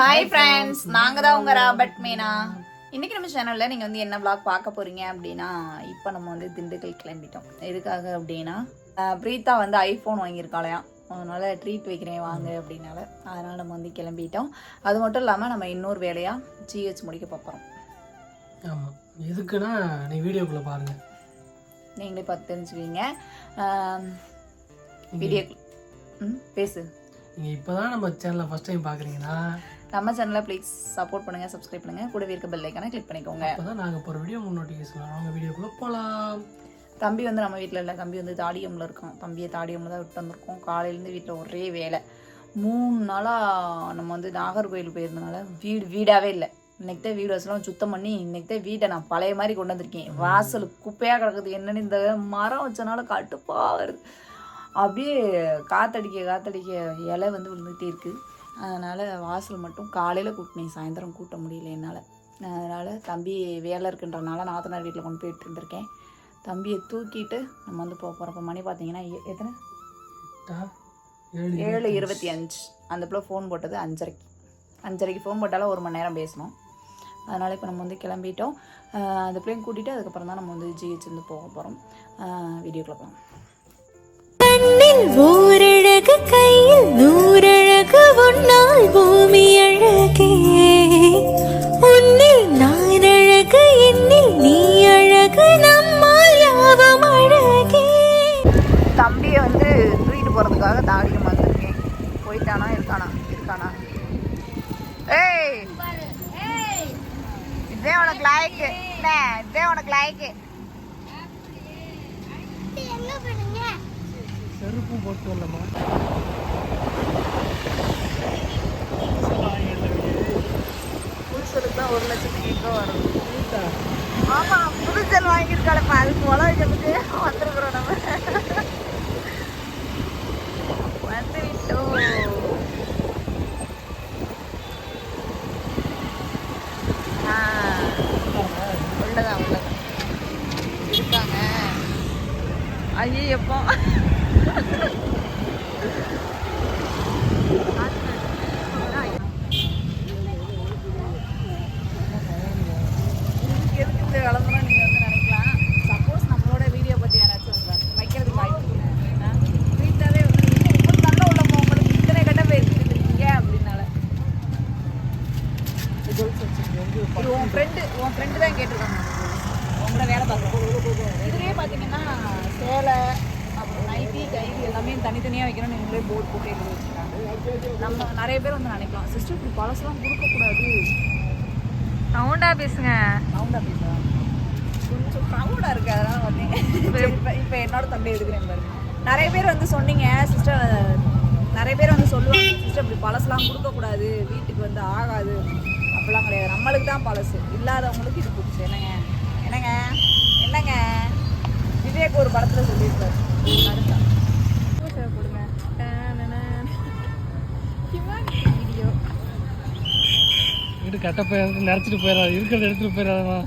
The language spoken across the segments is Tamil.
ஹாய் ஃப்ரெண்ட்ஸ் நாங்கள் தான் உங்கள் ராபர்ட் மீனா. இன்னைக்கு நம்ம சேனலில் நீங்கள் வந்து என்ன vlog பார்க்க போறீங்க அப்படின்னா இப்போ நம்ம வந்து திண்டுக்கல் கிளம்பிட்டோம். எதுக்காக அப்படின்னா பிரீத்தா வந்து ஐஃபோன் வாங்கியிருக்காளையாம் அதனால ட்ரீட் வைக்கிறேன் வாங்க அப்படின்னால. அதனால நம்ம வந்து கிளம்பிட்டோம். அது மட்டும் இல்லாமல் நம்ம இன்னொரு வேலையாக ஜிஹெச் முடிக்க போகிறோம் ஆமாம் எதுக்குன்னா நீ வீடியோக்குள்ளே பாருங்க. நீங்களே பார்த்து தெரிஞ்சுக்குவீங்க. வீடியோ ம் பேசு. நீங்கள் இப்போ தான் நம்ம சேனலை ஃபஸ்ட் டைம் பார்க்குறீங்கன்னா நம்ம சேனலை ப்ளீஸ் சப்போர்ட் பண்ணுங்கள் சப்ஸ்கிரைப் பண்ணுங்கள் கூடவே இருக்க பெல் ஐக்கானை கிளிக் பண்ணிக்கோங்க. அப்போ தான் நாங்கள் வீடியோ நோட்டிஃபிகேஷன் அவங்க வீடியோக்குள்ளே போகலாம் தம்பி வந்து நம்ம வீட்டில் இல்லை. தம்பி வந்து தாடியம்ல இருக்கான். தம்பியை தாடியம்ல தான் விட்டு வந்திருக்கோம். காலையிலேருந்து வீட்டில் ஒரே வேலை. மூணு நாளாக நம்ம வந்து நாகர்கோயில் போயிருந்தனால வீடு வீடாகவே இல்லை. இன்னைக்கு தான் வீடு வாசலாம் சுத்தம் பண்ணி இன்னைக்கு தான் வீட்டை நான் பழைய மாதிரி கொண்டு வந்திருக்கேன். வாசல் குப்பையாக கிடக்குது. என்னன்னு இந்த மரம் வச்சனால கட்டுப்பாக வருது. அப்படியே காத்தடிக்க காத்தடிக்க இலை வந்து விழுந்துகிட்டே இருக்குது அதனால் வாசல் மட்டும் காலையில் கூட்டினேன் சாயந்தரம் கூட்ட முடியல என்னால். அதனால் தம்பி வேலை இருக்குன்றனால நாத்தனார் வீட்டில் கொண்டு போய் விட்டு வந்திருக்கேன் தம்பியை தூக்கிட்டு நம்ம வந்து போக போகிறோம் இப்போ மணி பார்த்தீங்கன்னா எத்தனை? ஏழு இருபத்தி அஞ்சு. அந்த பிள்ளை ஃபோன் போட்டது அஞ்சரைக்கு. அஞ்சரைக்கு ஃபோன் போட்டாலும் ஒரு மணி நேரம் பேசணும் அதனால் இப்போ நம்ம வந்து கிளம்பிட்டோம். அந்த பிள்ளைங்க கூட்டிகிட்டு அதுக்கப்புறம் தான் நம்ம வந்து ஜிஹெச் வந்து போக போகிறோம் வீடியோக்குள்ள போகலாம் தம்பியை வந்து தூக்கிட்டு போகிறதுக்காக தாடியும் வந்திருக்கேன். போயிட்டானா? இருக்கானா? இருக்கானா? ஏய்! இதே உனக்கு லாய்க்கு இதே உனக்கு லாய்க்கு செருப்பும் போட்டு வரலம்மா. புதுசலுக்கு தான் ஒரு லட்சத்துக்கு எங்கே வரும்? ஆமாம் புதுசல் வாங்கியிருக்காளப்பா. அதுக்கு உழ வைக்கிறதுக்கு வந்திருக்கிறோம் நம்ம வந்து விட்டோம் ஆ உள்ளதான் உள்ளதான் இருக்காங்க ஐயோ எப்போ எதுக்கு இந்த விளம்பரம் நீங்கள் வந்து நினைக்கலாம் சப்போஸ் நம்மளோட வீடியோ பற்றி யாராச்சும் வந்து வைக்கிறதுக்கு வாய்ப்பு இருக்குன்னா வீட்டாவே வந்து உங்களுக்கு நல்ல உள்ளவங்க உங்களுக்கு இத்தனை கட்ட போய் இருக்கீங்க அப்படின்னால இது உன் ஃப்ரெண்டு உன் ஃப்ரெண்டு தான் கேட்டிருக்காங்க. உங்களோட வேலை பார்க்குறோம் இதுலேயே பார்த்தீங்கன்னா சேலை அப்புறம் நைட்டி கைதி எல்லாமே தனித்தனியாக வைக்கணும்னு நீங்களே போர்டு போட்டு எழுதி வச்சுருக்காங்க. நம்ம நிறைய பேர் வந்து நினைக்கலாம் சிஸ்டர் இப்படி பழசெல்லாம் கொடுக்கக்கூடாது. சவுண்டா பேசுங்க. சவுண்டா பேசுறா கொஞ்சம் ப்ரௌடாக இருக்கு அதனால வந்தேன் இப்போ இப்போ என்னோட தம்பி எடுக்கிறேன் பாரு. நிறைய பேர் வந்து சொன்னீங்க சிஸ்டர் நிறைய பேர் வந்து சொல்லுவாங்க சிஸ்டர் இப்படி பழசுலாம் கொடுக்கக்கூடாது வீட்டுக்கு வந்து ஆகாது. அப்படிலாம் கிடையாது. நம்மளுக்கு தான் பழசு. இல்லாதவங்களுக்கு இது என்னங்க என்னங்க? என்னங்க விவேக் ஒரு படத்தில் சொல்லியிருப்பாரு கொடுங்க வீடியோ வீடு கட்ட போயிடாது நிறச்சிட்டு போயிடாது இருக்கிறத எடுத்துகிட்டு போயிடாதம்மா.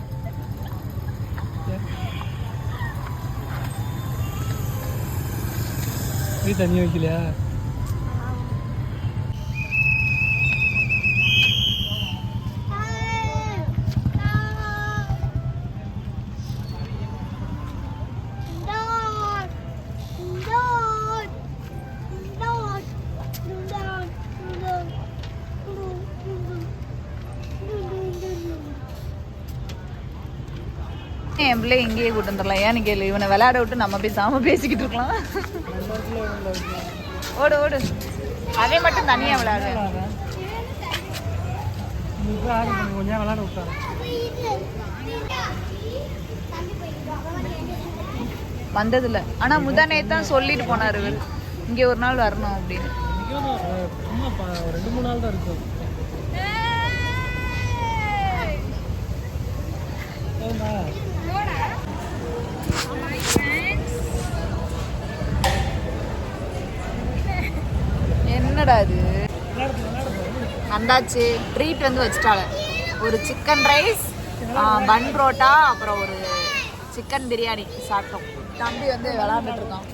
வீடு தண்ணி வைக்கலையா? என் பிள்ளை இங்கேயே கூட்டு வந்துடலாம். ஏன்னு கேளு இவனை விளையாட விட்டு நம்ம பேசாம பேசிக்கிட்டு இருக்கலாம். ஓடு ஓடு. அதே மட்டும் தனியாக விளையாடு. கொஞ்சம் விளாட விட்டாரு வந்ததில்ல. ஆனா முந்தா தான் சொல்லிட்டு போனார் இங்கே ஒரு நாள் வரணும் அப்படின்னு. ரெண்டு மூணு நாள் தான் இருக்கும் என்னடா இது? வந்தாச்சு. ட்ரீட் வந்து வச்சுட்டால ஒரு சிக்கன் ரைஸ் பன் புரோட்டா அப்புறம் ஒரு சிக்கன் பிரியாணி சாப்பிட்டோம். தம்பி வந்து விளாண்டுட்டு இருக்கான்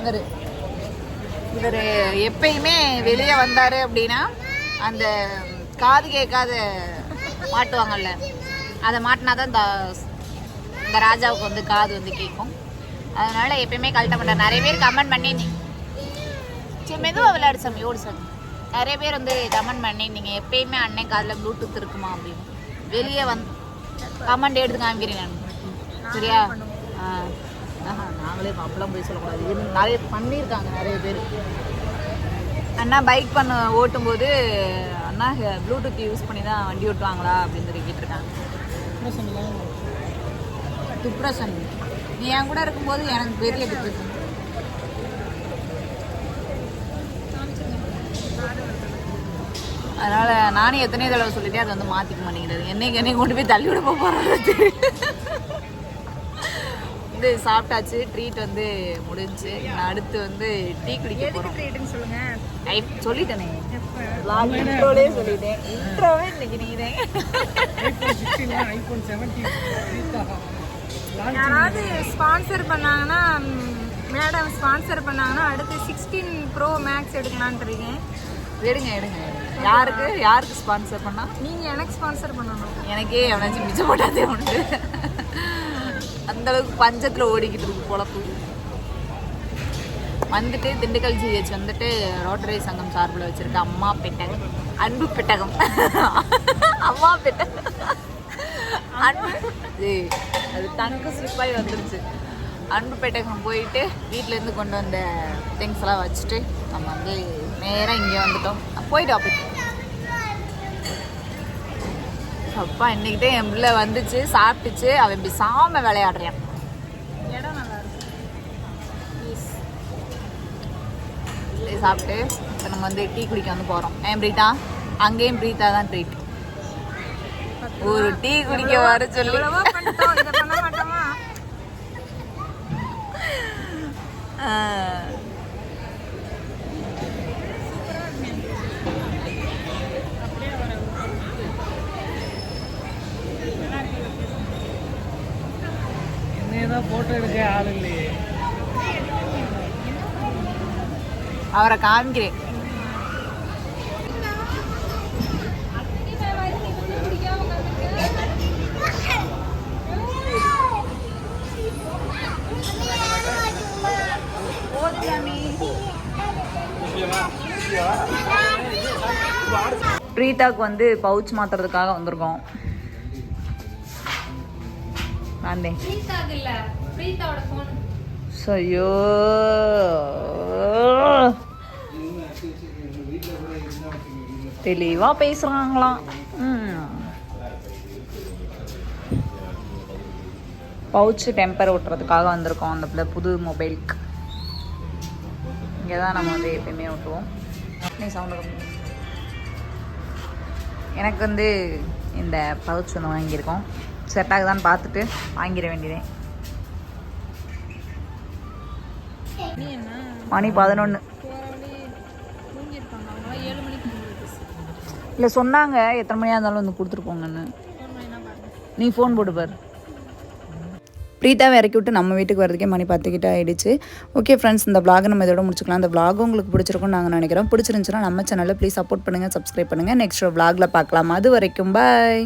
இவரு. இவர் எப்பயுமே வெளியே வந்தார் அப்படின்னா அந்த காது கேட்காத மாட்டுவாங்கல்ல அதை மாட்டினா தான் இந்த இந்த ராஜாவுக்கு வந்து காது வந்து கேட்கும். அதனால எப்பயுமே கழட்ட மாட்டார். நிறைய பேர் கமெண்ட் பண்ணி சரி மெதுவாக விளையாடு சாமி ஓடு சாமி. நிறைய பேர் வந்து கமெண்ட் பண்ணி நீங்கள் எப்பயுமே அண்ணன் காதில் ப்ளூடூத் இருக்குமா அப்படின்னு. வெளியே வந்து கமெண்ட் எடுத்து காமிக்கிறேன் நான். சரியா? நாங்களே அப்பெல்லாம் போய் சொல்லக்கூடாது. நிறைய பண்ணியிருக்காங்க நிறைய பேர். அண்ணா பைக் பண்ண ஓட்டும்போது அண்ணா ப்ளூடூத் யூஸ் பண்ணி தான் வண்டி ஓட்டுவாங்களா அப்படின்னு சொல்லி கேட்டிருக்காங்க. டிப்ரெஷன் என் கூட இருக்கும்போது எனக்கு பெரிய டிப்ரெஷன் அதனால நானும் எத்தனை தடவை சொல்லிட்டேன் அதை வந்து மாத்திக்க மாட்டேங்கிறது என்னைக்கு என்னை கொண்டு போய் தள்ளி விட போறாரு. இது சாப்பிட்டாச்சு ட்ரீட் வந்து முடிஞ்சு. அடுத்து வந்து டீ குடிக்க போறோம். ட்ரீட்னு சொல்லுங்க? டைப் சொல்லிட்டேனே. இன்ட்ரோலே சொல்லிட்டேன். இன்ட்ரோவே இன்னைக்கு ஐஃபோன் செவன்டி யாராவது ஸ்பான்சர் பண்ணாங்கன்னா மேடம் ஸ்பான்சர் பண்ணாங்கன்னா அடுத்து சிக்ஸ்டீன் ப்ரோ மேக்ஸ் எடுக்கலான்ட்டு இருக்கேன். எடுங்க எடுங்க. யாருக்கு யாருக்கு ஸ்பான்சர் பண்ணா? நீங்கள் எனக்கு ஸ்பான்சர் பண்ணணும். எனக்கே எவனாச்சும் மிச்சம் போட்டாதே உண்டு. அந்த அளவுக்கு பஞ்சத்துல ஓடிக்கிட்டு இருக்கு பொழப்பு. வந்துட்டு திண்டுக்கல் ஜிஹெச் வந்துட்டு ரோட்டரி சங்கம் சார்பில் வச்சிருக்க அம்மா பெட்டகம் அன்பு பெட்டகம். அம்மா பெட்டகம். அன்பு. அது தங்க ஸ்லிப்பாகி வந்துருச்சு. அன்பு பெட்டகம் போயிட்டு வீட்டிலேருந்து கொண்டு வந்த திங்ஸ் எல்லாம் வச்சுட்டு நம்ம வந்து நேராக இங்கே வந்துட்டோம். போயிட்டு அப்போ அப்பா இன்னைக்கிட்டே என் பிள்ளை வந்துச்சு சாப்பிட்டுச்சு. அவன் இப்படி சாம விளையாடுறான். சாப்பிட்டு இப்போ நம்ம வந்து டீ குடிக்க வந்து போகிறோம் ஏன் பிரீத்தா? அங்கேயும் பிரீத்தா தான் ட்ரீட் ஒரு டீ குடிக்க வர சொல்லி ஃபோட்டோ எடுக்க ஆள் இல்லையே. அவரை காமிக்கிறேன். பிரீதாக்கு வந்து பவுச் மாத்துறதுக்காக வந்திருக்கோம். வந்தேன் ஐயோ தெளிவா பேசுறாங்களாம் பவுச் டெம்பர் ஓட்டுறதுக்காக வந்திருக்கோம் அந்த புது மொபைலுக்கு இங்கே தான் நம்ம வந்து எப்பயுமே ஓட்டுவோம். சவுண்டு எனக்கு வந்து இந்த பவுச் ஒன்று வாங்கியிருக்கோம். செட் ஆகுதான்னு பார்த்துட்டு வாங்கிட வேண்டியதே. மணி பதினொன்று இல்லை சொன்னாங்க. எத்தனை மணியாக இருந்தாலும் வந்து கொடுத்துட்டு போங்கன்னு. நீ ஃபோன் போட்டு பாரு. ப்ரீத்தாவை இறக்கி விட்டு நம்ம வீட்டுக்கு வரதுக்கே மணி பத்துக்கிட்ட ஆயிடுச்சு. ஓகே ஃப்ரெண்ட்ஸ் இந்த vlog நம்ம இதோட முடிச்சுக்கலாம். இந்த vlog உங்களுக்கு பிடிச்சிருக்கும்னு நாங்கள் நினைக்கிறோம். பிடிச்சிருந்துச்சுன்னா நம்ம சேனலில் ப்ளீஸ் சப்போர்ட் பண்ணுங்கள் சப்ஸ்கிரைப் பண்ணுங்கள் நெக்ஸ்ட் vlogல பார்க்கலாம். அது வரைக்கும் பாய்